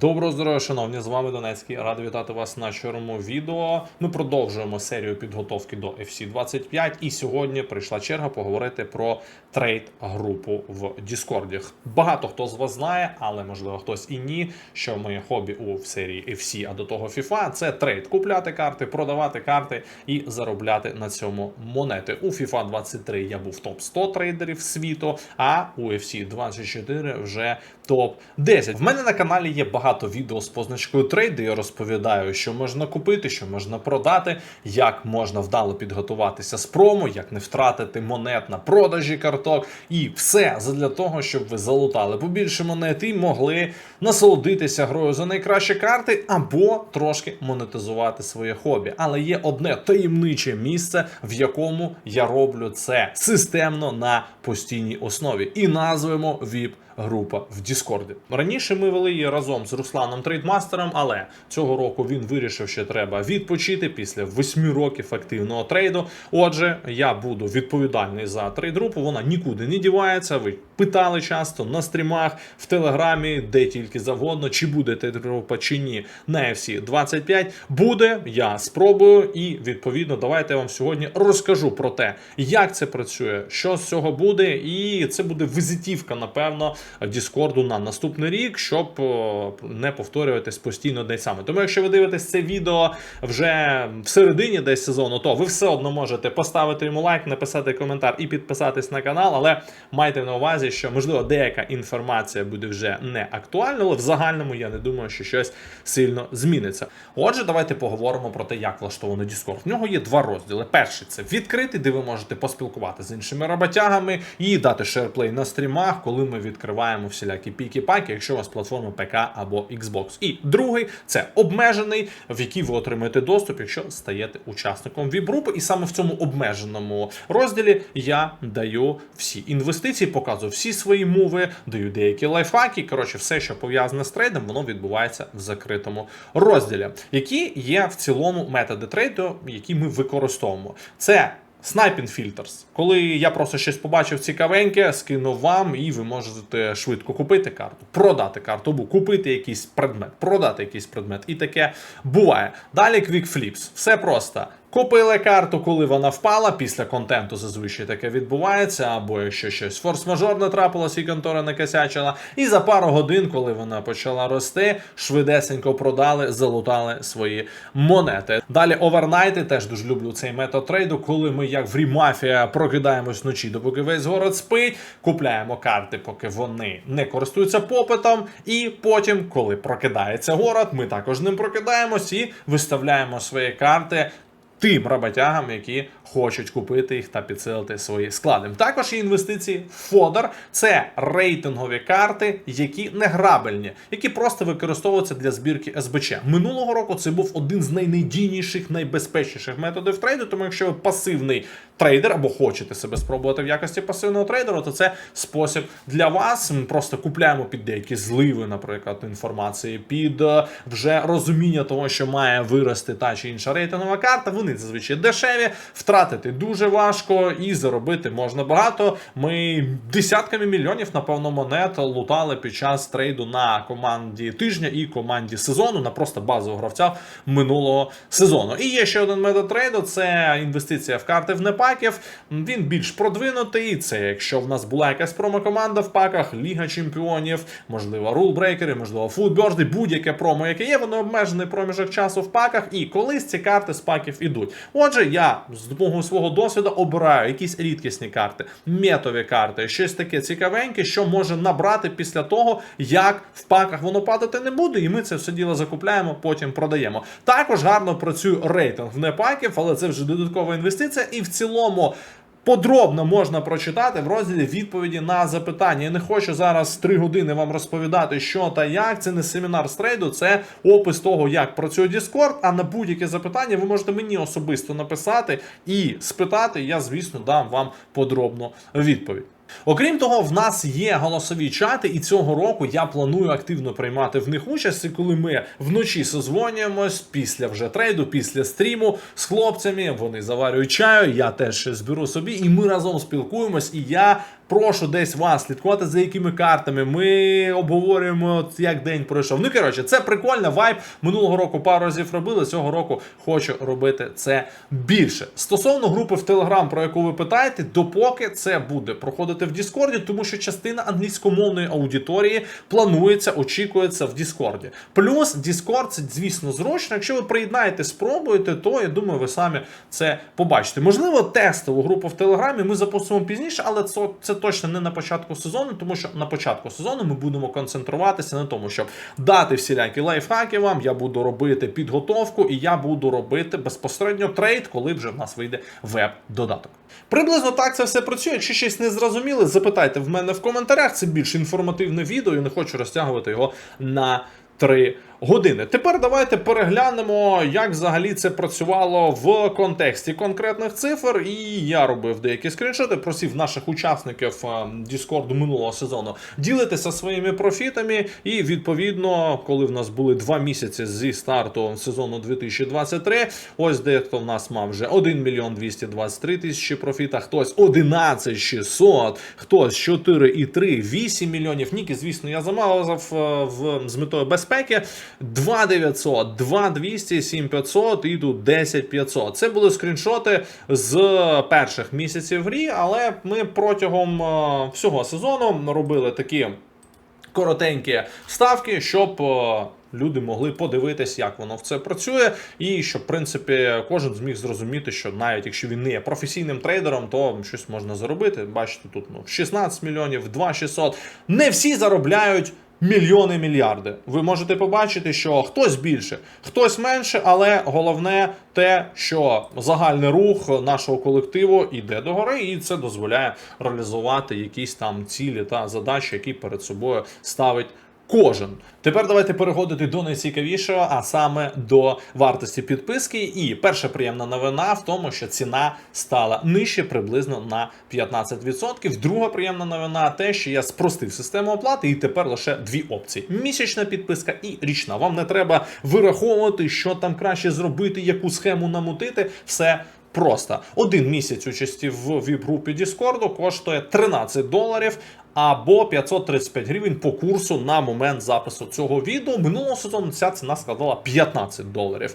Доброго здоров'я, шановні, з вами Донецький. Радий вітати вас на чорному відео. Ми продовжуємо серію підготовки до FC 25 і сьогодні прийшла черга поговорити про трейд групу в Діскорді. Багато хто з вас знає, але можливо хтось і ні. Що моє хобі у серії FC, а до того FIFA – це трейд. Купляти карти, продавати карти і заробляти на цьому монети. У FIFA 23 я був топ 100 трейдерів світу, а у UFC 24 вже топ 10. В мене на каналі є багато відео з позначкою трейд, де я розповідаю, що можна купити, що можна продати, як можна вдало підготуватися з промо, як не втратити монет на продажі карток, і все задля того, щоб ви залутали побільше монет і могли насолодитися грою за найкращі карти або трошки монетизувати своє хобі. Але є одне таємниче місце, в якому я роблю це системно на постійній основі, і назвемо VIP група в Діскорді. Раніше ми вели її разом з Русланом Трейдмастером, але цього року він вирішив, що треба відпочити після восьми років активного трейду. Отже, я буду відповідальний за трейд-групу. Вона нікуди не дівається. Ви питали часто на стрімах, в телеграмі, де тільки завгодно, чи буде трейд-група чи ні на FC 25. Буде, я спробую, і відповідно, давайте я вам сьогодні розкажу про те, як це працює, що з цього буде, і це буде візитівка, напевно. Діскорду на наступний рік, щоб не повторюватись постійно десь саме. Тому, якщо ви дивитесь це відео вже в середині десь сезону, то ви все одно можете поставити йому лайк, написати коментар і підписатись на канал. Але майте на увазі, що можливо деяка інформація буде вже не актуальна, але в загальному я не думаю, що щось сильно зміниться. Отже, давайте поговоримо про те, як влаштований Discord. В нього є два розділи. Перший це відкритий, де ви можете поспілкувати з іншими роботягами і дати шерплей на стрімах, коли ми відкриваємо всілякі піки-паки, якщо у вас платформа ПК або Xbox. І другий це обмежений, в який ви отримаєте доступ, якщо стаєте учасником віп-групи. І саме в цьому обмеженому розділі я даю всі інвестиції, показую всі свої мови, даю деякі лайфхаки. Коротше, все, що пов'язане з трейдом, воно відбувається в закритому розділі, які є в цілому методи трейду, які ми використовуємо. Це Sniping Filters. Коли я просто щось побачив цікавеньке, скинув вам, і ви можете швидко купити карту, продати карту, або купити якийсь предмет, продати якийсь предмет. І таке буває. Далі Quick Flips. Все просто. Купили карту, коли вона впала. Після контенту зазвичай таке відбувається, або якщо щось форс-мажорне трапилось і контора накосячила. І за пару годин, коли вона почала рости, швидесенько продали, залутали свої монети. Далі овернайти теж дуже люблю цей метод трейду, коли ми, як в Рімафія, прокидаємось вночі, допоки весь город спить, купляємо карти, поки вони не користуються попитом. І потім, коли прокидається город, ми також ним прокидаємось і виставляємо свої карти тим роботягам, які хочуть купити їх та підсилити свої склади. Також є інвестиції в фодер. Це рейтингові карти, які не грабельні, які просто використовуються для збірки СБЧ. Минулого року це був один з найнадійніших, найбезпечніших методів трейду. Тому якщо ви пасивний трейдер або хочете себе спробувати в якості пасивного трейдера, то це спосіб для вас. Ми просто купляємо під деякі зливи, наприклад, інформації, під е, вже розуміння того, що має вирости та чи інша рейтингова карта. Вони зазвичай дешеві, втратити дуже важко і заробити можна багато. Ми десятками мільйонів, напевно, монет лутали під час трейду на команді тижня і команді сезону на просто базового гравця минулого сезону. І є ще один метод трейду: це інвестиція в карти в непаків. Він більш продвинутий. Це якщо в нас була якась промокоманда в паках, Ліга Чемпіонів, можливо, рулбрейкери, можливо, футберди, будь-яке промо, яке є, воно обмежений проміжок часу в паках, і колись ці карти з паків ідуть. Отже, я з допомогою свого досвіду обираю якісь рідкісні карти, метові карти, щось таке цікавеньке, що може набрати після того, як в паках воно падати не буде, і ми це все діло закупляємо, потім продаємо. Також гарно працює рейтинг в непаків, але це вже додаткова інвестиція, і в цілому. Подробно можна прочитати в розділі відповіді на запитання. Я не хочу зараз 3 години вам розповідати, що та як. Це не семінар з трейду, це опис того, як працює Discord. А на будь-яке запитання ви можете мені особисто написати і спитати. Я, звісно, дам вам подробну відповідь. Окрім того, в нас є голосові чати, і цього року я планую активно приймати в них участь. Коли ми вночі созвонюємось після вже трейду, після стріму з хлопцями, вони заварюють чаю, я теж зберу собі, і ми разом спілкуємось. І я прошу десь вас слідкувати за якими картами. Ми обговорюємо, як день пройшов. Ну коротше, це прикольно. Вайб минулого року пару разів робили. Цього року хочу робити це більше. Стосовно групи в Телеграм, про яку ви питаєте, допоки це буде проходити в Діскорді, тому що частина англійськомовної аудиторії планується, очікується в Діскорді. Плюс Діскорд це, звісно, зручно. Якщо ви приєднаєте, спробуєте, то я думаю, ви самі це побачите. Можливо, тестову групу в Телеграмі ми запустимо пізніше, але це, це точно не на початку сезону, тому що на початку сезону ми будемо концентруватися на тому, щоб дати всілякі лайфхаки вам. Я буду робити підготовку, і я буду робити безпосередньо трейд, коли вже в нас вийде веб-додаток. Приблизно так це все працює. Якщо щось не зрозуміли, запитайте в мене в коментарях. Це більш інформативне відео, і не хочу розтягувати його на 3 години. Тепер давайте переглянемо, як взагалі це працювало в контексті конкретних цифр. І я робив деякі скріншоти, просив наших учасників е, Discord минулого сезону ділитися своїми профітами. І відповідно, коли в нас були два місяці зі старту сезону 2023, ось дехто в нас мав вже 1 мільйон 223 тисячі профіта, хтось 11 600, хтось 4,3, 8 мільйонів. Ніки, звісно, я замазав е, в з метою безпеки. 2900, 2200, 7500 і тут 10500. Це були скріншоти з перших місяців грі, але ми протягом е, всього сезону робили такі коротенькі ставки, щоб е, люди могли подивитись, як воно в це працює, і щоб, в принципі, кожен зміг зрозуміти, що навіть якщо він не є професійним трейдером, то щось можна заробити. Бачите, тут ну 16 мільйонів, 2600. Не всі заробляють. Мільйони мільярди. Ви можете побачити, що хтось більше, хтось менше, але головне те, що загальний рух нашого колективу йде догори, і це дозволяє реалізувати якісь там цілі та задачі, які перед собою ставить. Кожен тепер давайте переходити до найцікавішого, а саме до вартості підписки. І перша приємна новина в тому, що ціна стала нижче приблизно на 15%. Друга приємна новина те, що я спростив систему оплати, і тепер лише дві опції: місячна підписка і річна. Вам не треба вираховувати, що там краще зробити, яку схему намутити. Все. Просто один місяць участі в віп-групі Discord коштує 13 доларів або 535 гривень по курсу на момент запису цього відео. Минулого сезону ця ціна складала 15 доларів.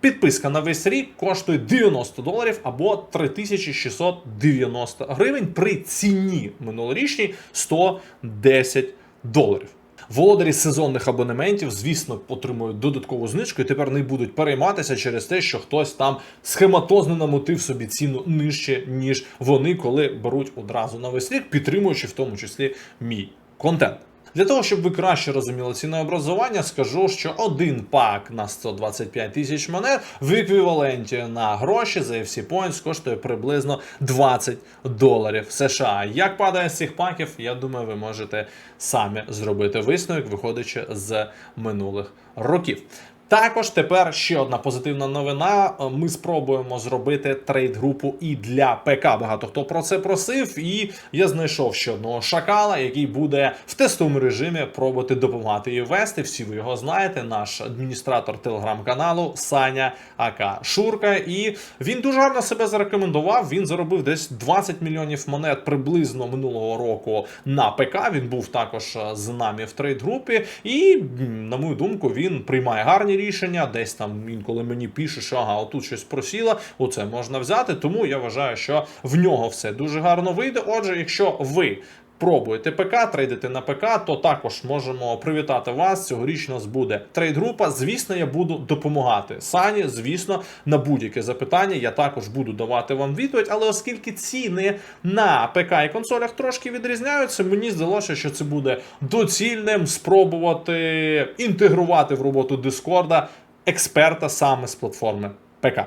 Підписка на весь рік коштує 90 доларів або 3690 гривень при ціні минулорічній 110 доларів. Володарі сезонних абонементів, звісно, отримують додаткову знижку і тепер не будуть перейматися через те, що хтось там схематозно намотив собі ціну нижче, ніж вони, коли беруть одразу на весь рік, підтримуючи в тому числі мій контент. Для того, щоб ви краще розуміли цінообразування, скажу, що один пак на 125 тисяч монет в еквіваленті на гроші за FC Points коштує приблизно 20 доларів США. Як падає з цих паків, я думаю, ви можете самі зробити висновок, виходячи з минулих років. Також тепер ще одна позитивна новина. Ми спробуємо зробити трейд-групу і для ПК. Багато хто про це просив, і я знайшов ще одного шакала, який буде в тестовому режимі пробувати допомагати і вести. Всі ви його знаєте. Наш адміністратор телеграм-каналу Саня Ака Шурка. І він дуже гарно себе зарекомендував. Він заробив десь 20 мільйонів монет приблизно минулого року на ПК. Він був також з нами в трейд-групі, і на мою думку, він приймає гарні рішення. Десь там інколи мені пише, що ага, отут щось просіло, оце можна взяти. Тому я вважаю, що в нього все дуже гарно вийде. Отже, якщо ви. Пробуєте ПК, трейдите на ПК, то також можемо привітати вас. Цьогоріч у нас буде трейд-група. Звісно, я буду допомагати. Сані, звісно, на будь-яке запитання я також буду давати вам відповідь. Але оскільки ціни на ПК і консолях трошки відрізняються, мені здалося, що це буде доцільним спробувати інтегрувати в роботу Дискорда експерта саме з платформи ПК.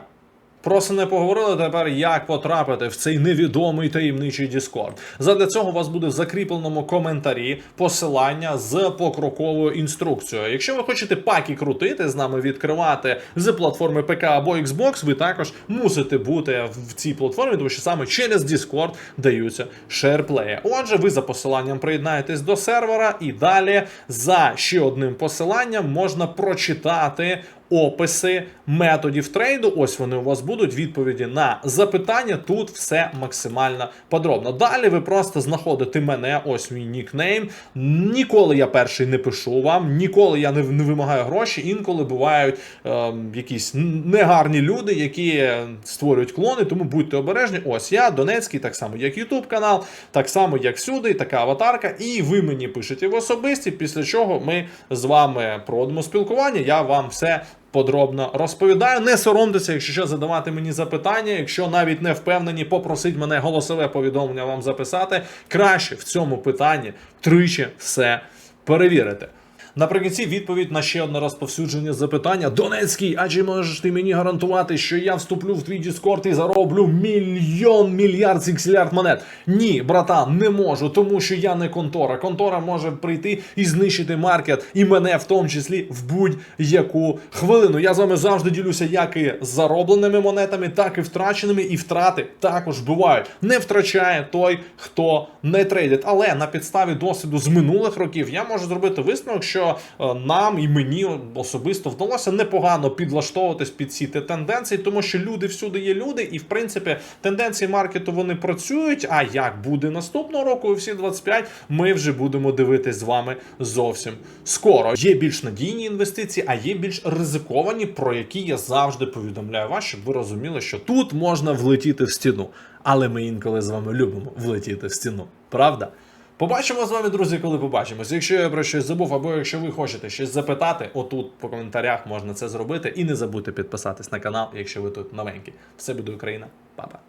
Про це не поговорили тепер, як потрапити в цей невідомий таємничий Discord. Задля цього у вас буде в закріпленому коментарі посилання з покроковою інструкцією. Якщо ви хочете паки крутити з нами відкривати з платформи ПК або Xbox, ви також мусите бути в цій платформі, тому що саме через Discord даються шерплеї. Отже, ви за посиланням приєднаєтесь до сервера, і далі за ще одним посиланням можна прочитати описи методів трейду. Ось вони у вас будуть відповіді на запитання. Тут все максимально подробно. Далі ви просто знаходите мене, ось мій нікнейм. Ніколи я перший не пишу вам, ніколи я не, не вимагаю гроші. Інколи бувають ем, якісь негарні люди, які створюють клони, тому будьте обережні. Ось я, Донецький, так само як Ютуб канал, так само як всюди, така аватарка. І ви мені пишете в особисті, після чого ми з вами проводимо спілкування. Я вам все подробно розповідаю. Не соромтеся, якщо що, задавати мені запитання. Якщо навіть не впевнені, попросіть мене голосове повідомлення вам записати. Краще в цьому питанні тричі все перевірити. Наприкінці відповідь на ще одне розповсюдження запитання. Донецький, а чи можеш ти мені гарантувати, що я вступлю в твій Діскорд і зароблю мільйон мільярд сіксілярд монет? Ні, братан, не можу, тому що я не контора. Контора може прийти і знищити маркет, і мене в тому числі в будь-яку хвилину. Я з вами завжди ділюся як і заробленими монетами, так і втраченими, і втрати також бувають. Не втрачає той, хто не трейдить. Але на підставі досвіду з минулих років я можу зробити висновок, що е, нам і мені особисто вдалося непогано підлаштовуватись під ці те- тенденції, тому що люди всюди є люди, і в принципі тенденції маркету вони працюють. А як буде наступного року, у всі 25, ми вже будемо дивитись з вами зовсім скоро. Є більш надійні інвестиції, а є більш ризиковані, про які я завжди повідомляю вас, щоб ви розуміли, що тут можна влетіти в стіну. Але ми інколи з вами любимо влетіти в стіну. Правда? Побачимо з вами, друзі, коли побачимось. Якщо я про щось забув, або якщо ви хочете щось запитати, отут по коментарях можна це зробити. І не забудьте підписатись на канал, якщо ви тут новенькі. Все буде Україна, Па-па.